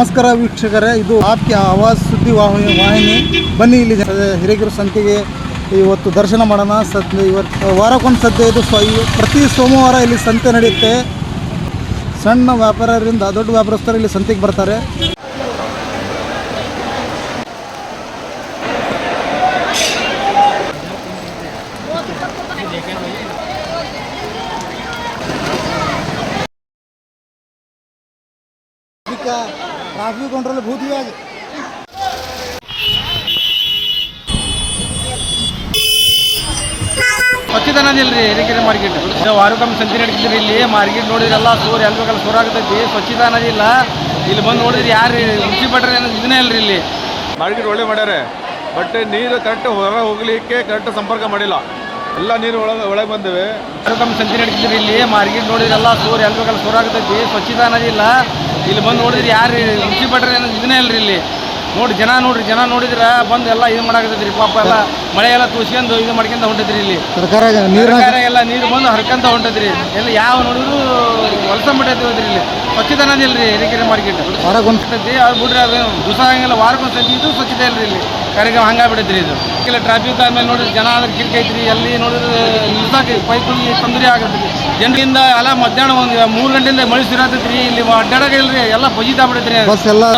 ನಮಸ್ಕಾರ ವೀಕ್ಷಕರೇ, ಇದು ಆಪ್ಕೆ ಆವಾಜ್ ಸುದ್ದಿ ವಾಹಿನಿ ವಾಹಿನಿ. ಬನ್ನಿ ಇಲ್ಲಿ ಹಿರೇಗಿರು ಸಂತೆಗೆ ಇವತ್ತು ದರ್ಶನ ಮಾಡೋಣ. ಸತ್ ಇವತ್ತು ವಾರಕ್ಕೊಂದು ಸಂತೆ ಇದು ಪ್ರತಿ ಸೋಮವಾರ ಇಲ್ಲಿ ಸಂತೆ ನಡೆಯುತ್ತೆ. ಸಣ್ಣ ವ್ಯಾಪಾರರಿಂದ ದೊಡ್ಡ ವ್ಯಾಪಾರಸ್ಥರು ಇಲ್ಲಿ ಸಂತೆಗೆ ಬರ್ತಾರೆ. ट्रैफिक कंट्रोल बहुत हुआ है ಸ್ವಚ್ಛತನದಿಲ್ಲ ರೀ ಹಿರೇಕೆರೆ ಮಾರ್ಕೆಟ್ ಇದು ವಾರಕ್ಕೊಮ್ಮೆ ಸಂತೆ ನಡೀತಿದ್ರಿ ಇಲ್ಲಿ ಮಾರ್ಕೆಟ್ ನೋಡಿದ್ರೆಲ್ಲ ಸೂರ್ ಎಲ್ಲಿ ಬೇಕಲ್ಲ ಸೂರ್ ಆಗ್ತೈತಿ ಸ್ವಚ್ಛತಾ ಅನ್ನೋದಿಲ್ಲ ಇಲ್ಲಿ ಬಂದು ನೋಡಿದ್ರೆ ಯಾರು ಮುನ್ಸಿಪಾಲ್ಟಿ ಅನ್ನೋದು ಇದನ್ನೇ ಇಲ್ರಿ ಇಲ್ಲಿ ಮಾರ್ಕೆಟ್ ಒಳ್ಳೆ ಮಾಡ್ಯಾರೆ ಬಟ್ ನೀರು ಕರೆಕ್ಟ್ ಹೊರ ಹೋಗ್ಲಿಕ್ಕೆ ಕರೆಕ್ಟ್ ಸಂಪರ್ಕ ಮಾಡಿಲ್ಲ ಎಲ್ಲ ನೀರು ಒಳಗೆ ಒಳಗೆ ಬಂದಿವೆ. ತಮ್ಮ ಸಂತೆ ನಡೀತಿದ್ರಿ ಇಲ್ಲಿ ಮಾರ್ಕೆಟ್ ನೋಡಿದ್ರೆ ಎಲ್ಲ ಸೂರ್ ಎಲ್ಲ ಬೇಕಲ್ಲ ಸೂರ್ ಆಗ್ತೈತಿ ಸ್ವಚ್ಛತಾ ಅನ್ನೋದಿಲ್ಲ ಇಲ್ಲಿ. ಬಂದು ನೋಡಿದ್ರೆ ಯಾರು ಮುನ್ಸಿಪಾಲ್ಟಿ ಅನ್ನೋದು ಇದನ್ನೇ ಇಲ್ರಿ ಇಲ್ಲಿ. ನೋಡಿ ಜನ ನೋಡ್ರಿ ಜನ ನೋಡಿದ್ರೆ ಬಂದು ಎಲ್ಲ ಇದು ಮಾಡಾಕತ್ತೈತ್ರಿ ಪಾಪ ಎಲ್ಲ ಮಳೆ ಎಲ್ಲ ತೂಸ್ಕೊಂಡು ಇದು ಮಾಡ್ಕೊಂತ ಹೊಂಟೈತ್ರಿ ಇಲ್ಲಿ. ಸರ್ಕಾರ ಎಲ್ಲ ನೀರು ಬಂದು ಹರ್ಕಂತ ಹೊಂಟೈತ್ರಿ. ಎಲ್ಲ ಯಾವ ನೋಡಿದ್ರು ಹೊಲ್ಸಂಬಿಟ್ಟೈತಿ ಹೋದ್ರಿ ಇಲ್ಲಿ. ಸ್ವಚ್ಛತೆ ರೀ ಹಿರಿಕೆರೆ ಮಾರ್ಕೆಟ್. ಹೊರಗೆ ಹೊಂಟೈತಿ ಅದು ಬಿಡ್ರಿ ಅದು ದಿವಸ ಹಂಗೆಲ್ಲ ವಾರಕ್ಕೊಂದು ಸಂಜೆ ಇದು ಸ್ವಚ್ಛತೆ ಇಲ್ರಿ ಇಲ್ಲಿ. ಕಾರ್ಯಕ್ರಮ ಹಂಗಾಗ್ಬಿಡೈತ್ರಿ ಇದು. ಇಲ್ಲ ಟ್ರಾಫಿಕ್ ಆದ್ಮೇಲೆ ನೋಡಿದ್ರೆ ಜನ ಆದ್ರೆ ಕಿರ್ಕೈತ್ರಿ ಐತ್ರಿ. ಎಲ್ಲಿ ನೋಡಿದ್ರೆ ನಿಲ್ಸಾಕ ಪೈಪಲ್ಲಿ ತೊಂದರೆ ಆಗತ್ತೆ ಜನರಿಂದ ಎಲ್ಲ ಮಧ್ಯಾಹ್ನ ಒಂದು ಮೂರು ಗಂಟೆಯಿಂದ ಮಳೆ ಸುರಾತೈತ್ರಿ ಇಲ್ಲಿ ಅಡ್ಡಾಡಕ ಇಲ್ರಿ ಎಲ್ಲ ಬಜಿತಾ ಬಿಡತ್ರಿ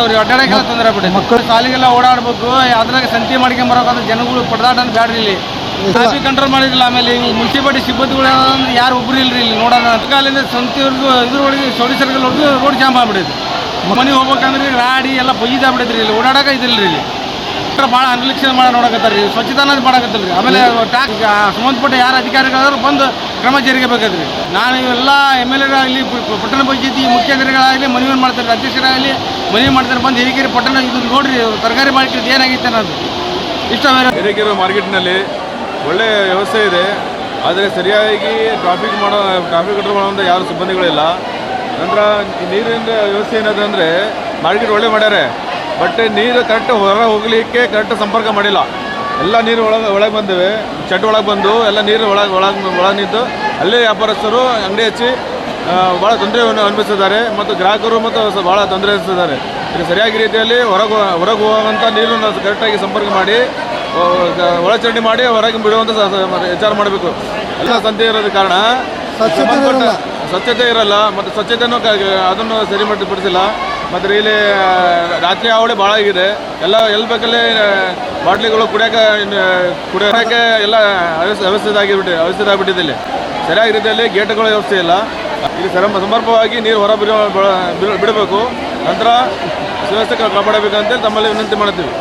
ಅವ್ರಿಗೆ ಅಡ್ಡಾಡಕ್ಕೆಲ್ಲ ತೊಂದರೆ ಆಗ್ಬಿಟ್ಟೈತಿ ಮಕ್ಕಳು ಸಾಲಿಗೆಲ್ಲ ಓಡಾಡ್ಬೇಕು. ಅದ್ರಾಗ ಸಂತೆ ಮಾಡ್ಕೊಂಡ್ ಬರೋಕಂದ್ರೆ ಜನಗಳು ಪಡ್ದಾಟ ಅಂತ ಬ್ಯಾಡ್ರಿ ಇಲ್ಲಿ. ಟ್ರಾಫಿಕ್ ಕಂಟ್ರೋಲ್ ಮಾಡಿದಿಲ್ಲ ಆಮೇಲೆ ಇವು ಮುನ್ಸಿಪಾಲಿಟಿ ಸಿಬ್ಬಂದಿಗಳು ಅಂದ್ರೆ ಯಾರು ಒಬ್ರು ಇಲ್ರಿ ಇಲ್ಲಿ ನೋಡೋಣ ಕಾಲಿಂದ ಸಂತೆವರೆಗೂ ಇದ್ರೊಳಗೆ ಸೌಡಿ ಸರ್ಕಲ್ವರೆಗೂ ರೋಡ್ ಜಾಮ್ ಆಗ್ಬಿಡೈತಿ ಮನೆಗೆ ಹೋಗ್ಬೇಕಂದ್ರೆ ಗಾಡಿ ಎಲ್ಲ ಬೈದಾ ಬಿಡೈತ್ರಿ ಇಲ್ಲಿ. ಓಡಾಡಕ ಇದಿಲ್ರಿ ಇಲ್ಲಿ. ಭಾಳ ನಿರ್ಲಕ್ಷ್ಯ ಮಾಡಿ ನೋಡಕತ್ತಾರ ರೀ. ಸ್ವಚ್ಛತಾ ಅನ್ನೋದು ಮಾಡಕತ್ತಲ್ರಿ ಆಮೇಲೆ ಟ್ಯಾಕ್ ಸಂಬಂಧಪಟ್ಟ ಯಾರು ಅಧಿಕಾರಿಗಳಾದ್ರೂ ಬಂದು ಕ್ರಮ ಜರುಗಬೇಕಾದ್ರಿ ನಾನು ಇವೆಲ್ಲ ಎಂ ಎಲ್ ಎಗಳಾಗಲಿ ಪಟ್ಟಣ ಪಂಚಾಯತಿ ಮುಖ್ಯಮಂತ್ರಿಗಳಾಗಲಿ ಮನವಿ ಮಾಡ್ತಾರೆ, ಅಧ್ಯಕ್ಷರಾಗಲಿ ಮನವಿ ಮಾಡ್ತಾರೆ, ಬಂದು ಹಿರಿಕೆರೆ ಪಟ್ಟಣ ಇದು ನೋಡ್ರಿ, ತರಕಾರಿ ಮಾರ್ಕೆಟ್ ಏನಾಗಿತ್ತು ಅನ್ನೋದು. ಇಷ್ಟ ಹಿರಿಕೆರೆ ಮಾರ್ಕೆಟ್ನಲ್ಲಿ ಒಳ್ಳೆ ವ್ಯವಸ್ಥೆ ಇದೆ. ಆದರೆ ಸರಿಯಾಗಿ ಟ್ರಾಫಿಕ್ ಮಾಡೋ ಟ್ರಾಫಿಕ್ ಕಂಟ್ರೋಲ್ ಮಾಡುವಂಥ ಯಾರು ಸಿಬ್ಬಂದಿಗಳಿಲ್ಲ. ನಂತರ ನೀರಿನ ವ್ಯವಸ್ಥೆ ಏನಾದ್ರೆ ಅಂದರೆ ಮಾರ್ಕೆಟ್ ಒಳ್ಳೆ ಮಾಡ್ಯಾರೆ. ಬಟ್ ನೀರು ಕರೆಕ್ಟ್ ಹೊರ ಹೋಗಲಿಕ್ಕೆ ಕರೆಕ್ಟ್ ಸಂಪರ್ಕ ಮಾಡಿಲ್ಲ. ಎಲ್ಲ ನೀರು ಒಳಗೆ ಒಳಗೆ ಬಂದಿವೆ. ಚಟ್ ಒಳಗೆ ಬಂದು ಎಲ್ಲ ನೀರು ಒಳಗೆ ಒಳಗೆ ಒಳಗೆ ನಿಂತು ಅಲ್ಲೇ ವ್ಯಾಪಾರಸ್ಥರು ಅಂಗಡಿ ಹಚ್ಚಿ ಭಾಳ ತೊಂದರೆಯನ್ನು ಅನುಭವಿಸಿದ್ದಾರೆ ಮತ್ತು ಗ್ರಾಹಕರು ಮತ್ತು ಭಾಳ ತೊಂದರೆ ಅನಿಸಿದ್ದಾರೆ ಇದು ಸರಿಯಾಗಿ ರೀತಿಯಲ್ಲಿ ಹೊರಗೆ ಹೊರಗೆ ಹೋಗುವಂಥ ನೀರನ್ನು ಕರೆಕ್ಟಾಗಿ ಸಂಪರ್ಕ ಮಾಡಿ ಒಳಚರಂಡಿ ಮಾಡಿ ಹೊರಗೆ ಬಿಡುವಂಥ ವಿಚಾರ ಮಾಡಬೇಕು. ಎಲ್ಲ ಸಂತೆ ಇರೋದ ಕಾರಣ ಸ್ವಚ್ಛತೆ ಇರಲ್ಲ. ಸ್ವಚ್ಛತೆ ಇರಲ್ಲ. ಮತ್ತು ಸ್ವಚ್ಛತೆಯನ್ನು ಕ- ಅದನ್ನು ಸರಿ ಪಡಿಸಿಲ್ಲ ಮತ್ತು ಇಲ್ಲಿ ರಾತ್ರಿ ಹಾವಳಿ ಭಾಳ ಆಗಿದೆ. ಎಲ್ಲ ಎಲ್ಲಿ ಬೇಕಲ್ಲಿ ಬಾಟ್ಲಿಗಳು ಕುಡಿಯೋಕೆ ಕುಡಿಯೋಕೆ ಎಲ್ಲ ವ್ಯವಸ್ಥಿತ ಆಗಿಬಿಟ್ಟು ವ್ಯವಸ್ಥಿತ ಆಗಿಬಿಟ್ಟಿದೆ ಇಲ್ಲಿ. ಸರಿಯಾಗಿ ರೀತಿಯಲ್ಲಿ ಗೇಟ್ಗಳ ವ್ಯವಸ್ಥೆ ಇಲ್ಲ. ಇಲ್ಲಿ ಸರಮ ಸಮರ್ಪವಾಗಿ ನೀರು ಹೊರ ಬಿಡಬೇಕು. ನಂತರ ಸುವ್ಯವಸ್ಥೆ ಕಾಪಾಡಬೇಕಂತೇಳಿ ತಮ್ಮಲ್ಲಿ ವಿನಂತಿ ಮಾಡ್ತೀವಿ.